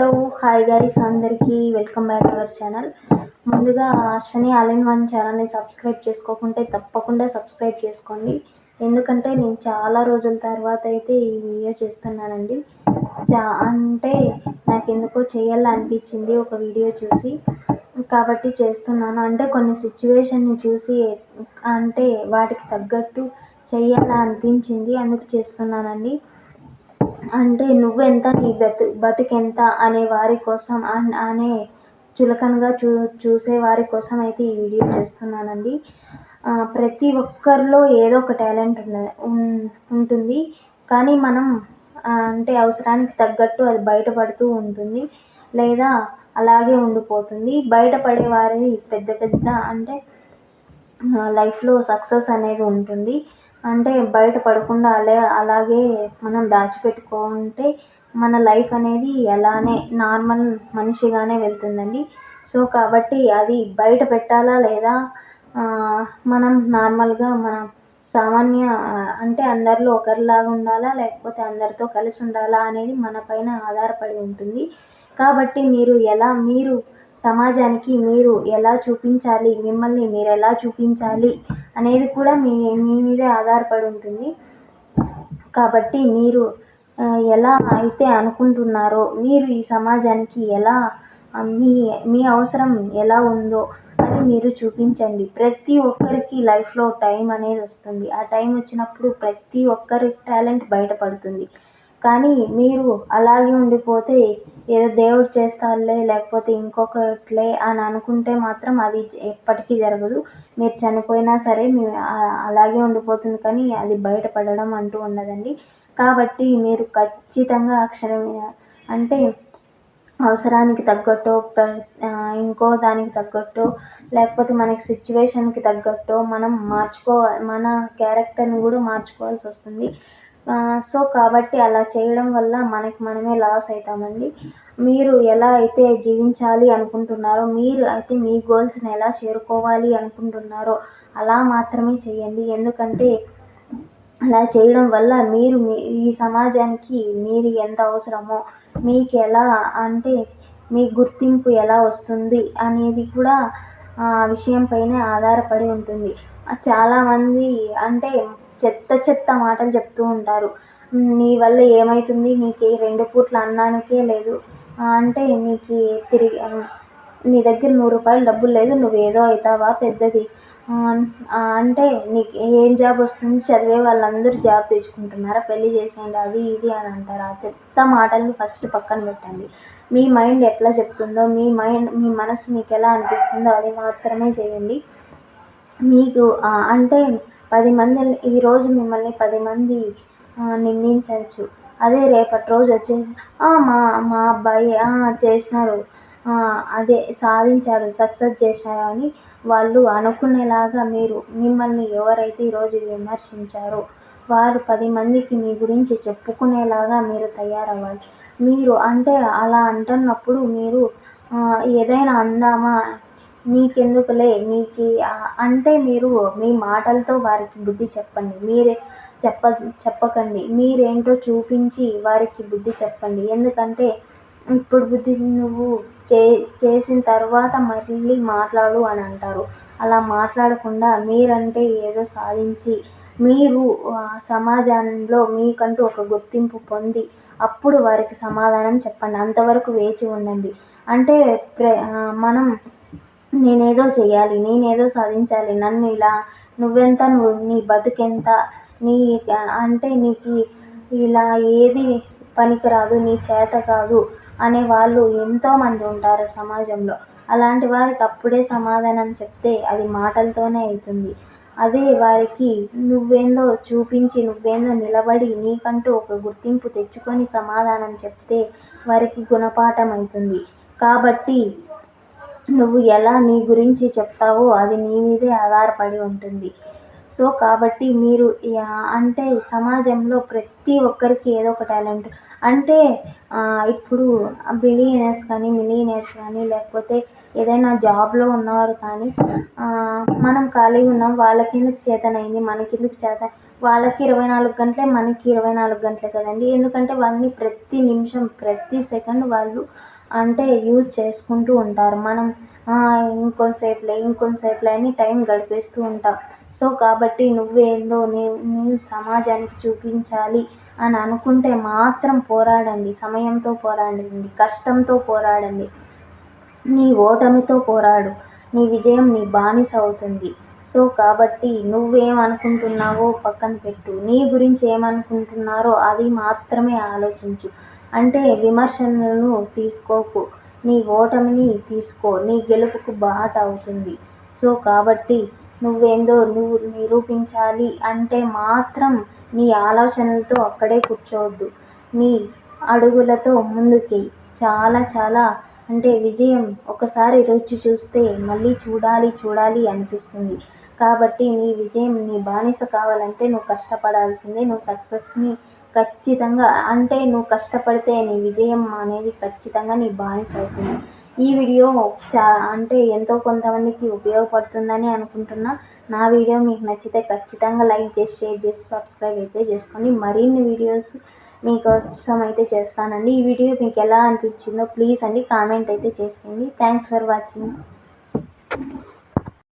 Hello hi guys అందరికీ welcome back our channel ముందుగా Ashwini all one ఛానల్ని సబ్స్క్రైబ్ చేసుకోకుంటే తప్పకుండా సబ్స్క్రైబ్ చేసుకోండి. ఎందుకంటే నేను చాలా రోజుల తర్వాత అయితే ఈ వీడియో చేస్తున్నానండి. చా అంటే నాకు ఎందుకో చేయాలనిపించింది ఒక వీడియో చూసి. కాబట్టి చేస్తున్నాను. అంటే కొన్ని సిచ్యువేషన్ని చూసి అంటే వాటికి తగ్గట్టు చెయ్యాలా అనిపించింది అందుకు చేస్తున్నానండి. అంటే నువ్వెంత నీ బతు బతుకెంత అనే వారి కోసం అన్ అనే చులకనగా చూ చూసే వారి కోసం అయితే ఈ వీడియో చేస్తున్నానండి. ప్రతి ఒక్కరిలో ఏదో ఒక టాలెంట్ ఉన్న ఉంటుంది. కానీ మనం అంటే అవసరానికి తగ్గట్టు అది బయటపడుతూ ఉంటుంది. లేదా అలాగే ఉండిపోతుంది. బయటపడే వారి పెద్ద పెద్ద అంటే లైఫ్లో సక్సెస్ అనేది ఉంటుంది. అంటే బయట పడకుండా అలా అలాగే మనం దాచిపెట్టుకుంటే మన లైఫ్ అనేది అలానే నార్మల్ మనిషిగానే వెళ్తుందండి. సో కాబట్టి అది బయట పెట్టాలా లేదా మనం నార్మల్గా మన సామాన్య అంటే అందరిలో ఒకరిలాగా ఉండాలా లేకపోతే అందరితో కలిసి ఉండాలా అనేది మన పైన ఆధారపడి ఉంటుంది. కాబట్టి మీరు ఎలా మీరు సమాజానికి మీరు ఎలా చూపించాలి? మిమ్మల్ని మీరు ఎలా చూపించాలి? అనేది కూడా మీ మీ మీదే ఆధారపడి ఉంటుంది. కాబట్టి మీరు ఎలా అయితే అనుకుంటున్నారో మీరు ఈ సమాజానికి ఎలా మీ మీ అవసరం ఎలా ఉందో అది మీరు చూపించండి. ప్రతి ఒక్కరికి లైఫ్లో టైం అనేది వస్తుంది. ఆ టైం వచ్చినప్పుడు ప్రతి ఒక్కరి టాలెంట్ బయటపడుతుంది. కానీ మీరు అలాగే ఉండిపోతే ఏదో దేవుడు చేస్తారులే లేకపోతే ఇంకొకట్లే అని అనుకుంటే మాత్రం అది ఎప్పటికీ జరగదు. మీరు చనిపోయినా సరే మీ అలాగే ఉండిపోతుంది కానీ అది బయటపడడం అంటూ ఉండదండి. కాబట్టి మీరు ఖచ్చితంగా అక్షరం అంటే అవసరానికి తగ్గట్టు ఇంకో దానికి తగ్గట్టు లేకపోతే మనకి సిచ్యువేషన్కి తగ్గట్టు మనం మార్చుకో మన క్యారెక్టర్ని కూడా మార్చుకోవాల్సి వస్తుంది. సో కాబట్టి అలా చేయడం వల్ల మనకి మనమే లాస్ అవుతామండి మీరు ఎలా అయితే జీవించాలి అనుకుంటున్నారో మీరు అయితే మీ గోల్స్ని ఎలా చేరుకోవాలి అనుకుంటున్నారో అలా మాత్రమే చేయండి. ఎందుకంటే అలా చేయడం వల్ల మీరు మీ ఈ సమాజానికి మీరు ఎంత అవసరమో మీకు ఎలా అంటే మీ గుర్తింపు ఎలా వస్తుంది అనేది కూడా ఆ విషయం పైనే ఆధారపడి ఉంటుంది. చాలామంది అంటే చెత్త చెత్త మాటలు చెప్తూ ఉంటారు. నీ వల్ల ఏమవుతుంది నీకు రెండు పూట్ల అన్నానికే లేదు. అంటే నీకు తిరిగి నీ దగ్గర నూరు రూపాయలు డబ్బులు లేదు. నువ్వు ఏదో అవుతావా పెద్దది? అంటే నీకు ఏం జాబ్ వస్తుంది? చదివే వాళ్ళందరూ జాబ్ తెచ్చుకుంటున్నారా? పెళ్ళి చేసేయండి. అది ఇది అని అంటారు. ఆ చెత్త మాటల్ని ఫస్ట్ పక్కన పెట్టండి. మీ మైండ్ ఎట్లా చెప్తుందో మీ మైండ్ మీ మనసు మీకు ఎలా అనిపిస్తుందో అది మాత్రమే చేయండి. మీకు అంటే పది మంది ఈరోజు మిమ్మల్ని పది మంది నిందించవచ్చు. అదే రేపటి రోజు వచ్చి మా మా అబ్బాయి చేసినారు. అదే సాధించారు సక్సెస్ చేశారు అని వాళ్ళు అనుకునేలాగా మీరు మిమ్మల్ని ఎవరైతే ఈరోజు విమర్శించారో వారు పది మందికి మీ గురించి చెప్పుకునేలాగా మీరు తయారవ్వాలి. మీరు అంటే అలా అంటున్నప్పుడు మీరు ఏదైనా అందామా? నీకెందుకులే నీకు అంటే మీరు మీ మాటలతో వారికి బుద్ధి చెప్పండి. మీరే చెప్ప చెప్పకండి. మీరేంటో చూపించి వారికి బుద్ధి చెప్పండి. ఎందుకంటే ఇప్పుడు బుద్ధి నువ్వు చే చేసిన తర్వాత మళ్ళీ మాట్లాడు అని అంటారు. అలా మాట్లాడకుండా మీరంటే ఏదో సాధించి మీరు సమాజంలో మీకంటూ ఒక గుర్తింపు పొంది అప్పుడు వారికి సమాధానం చెప్పండి. అంతవరకు వేచి ఉండండి. అంటే ప్ర మనం నేనేదో చేయాలి నేనేదో సాధించాలి నన్ను ఇలా నువ్వెంత నువ్వు నీ బతుకెంత నీ అంటే నీకు ఇలా ఏది పనికిరాదు నీ చేత కాదు అనే వాళ్ళు ఎంతోమంది ఉంటారు సమాజంలో. అలాంటి వారికి అప్పుడే సమాధానం చెప్తే అది మాటలతోనే అవుతుంది. అదే వారికి నువ్వేందో చూపించి నువ్వేందో నిలబడి నీకంటూ ఒక గుర్తింపు తెచ్చుకొని సమాధానం చెప్తే వారికి గుణపాఠం అవుతుంది. కాబట్టి నువ్వు ఎలా నీ గురించి చెప్తావో అది నీ మీదే ఆధారపడి ఉంటుంది. సో కాబట్టి మీరు అంటే సమాజంలో ప్రతి ఒక్కరికి ఏదో ఒక టాలెంట్. అంటే ఇప్పుడు బిలియనర్స్ కానీ మిలియనర్స్ కానీ లేకపోతే ఏదైనా జాబ్లో ఉన్నవారు కానీ మనం ఖాళీగా ఉన్నాం వాళ్ళకి ఎందుకు చేతనైంది మనకి ఎందుకు చేత? వాళ్ళకి ఇరవై నాలుగు గంటలే మనకి ఇరవై నాలుగు గంటలే కదండి. ఎందుకంటే వాళ్ళని ప్రతి నిమిషం ప్రతి సెకండ్ వాళ్ళు అంటే యూజ్ చేసుకుంటూ ఉంటారు. మనం ఇంకొంతసేపులే ఇంకొంతసేపులే అని టైం గడిపేస్తూ ఉంటాం. సో కాబట్టి నువ్వేందో నీ సమాజానికి చూపించాలి అని అనుకుంటే మాత్రం పోరాడండి. సమయంతో పోరాడండి. కష్టంతో పోరాడండి. నీ ఓటమితో పోరాడు. నీ విజయం నీ బానిస అవుతుంది. సో కాబట్టి నువ్వేమనుకుంటున్నావో పక్కన పెట్టు. నీ గురించి ఏమనుకుంటున్నారో అది మాత్రమే ఆలోచించు. అంటే విమర్శలను తీసుకోకు. నీ ఓటమిని తీసుకో. నీ గెలుపుకు బాట అవుతుంది. సో కాబట్టి నువ్వేందో నువ్వు నిరూపించాలి అంటే మాత్రం నీ ఆలోచనలతో అక్కడే కూర్చోవద్దు. నీ అడుగులతో ముందుకి. చాలా చాలా అంటే విజయం ఒకసారి రుచి చూస్తే మళ్ళీ చూడాలి చూడాలి అనిపిస్తుంది. కాబట్టి నీ విజయం నీ బానిస కావాలంటే నువ్వు కష్టపడాల్సిందే. నువ్వు సక్సెస్ని ఖచ్చితంగా అంటే నువ్వు కష్టపడితే నీ విజయం అనేది ఖచ్చితంగా నీ బానిస అవుతుంది. ఈ వీడియో చా అంటే ఎంతో కొంతమందికి ఉపయోగపడుతుందని అనుకుంటున్నా. నా వీడియో మీకు నచ్చితే ఖచ్చితంగా లైక్ చేసి షేర్ చేసి సబ్స్క్రైబ్ అయితే చేసుకోండి. మరిన్ని వీడియోస్ మీకోసం అయితే చేస్తానండి. ఈ వీడియో మీకు ఎలా అనిపించిందో ప్లీజ్ అండి కామెంట్ అయితే చేసుకోండి థ్యాంక్స్ ఫర్ వాచింగ్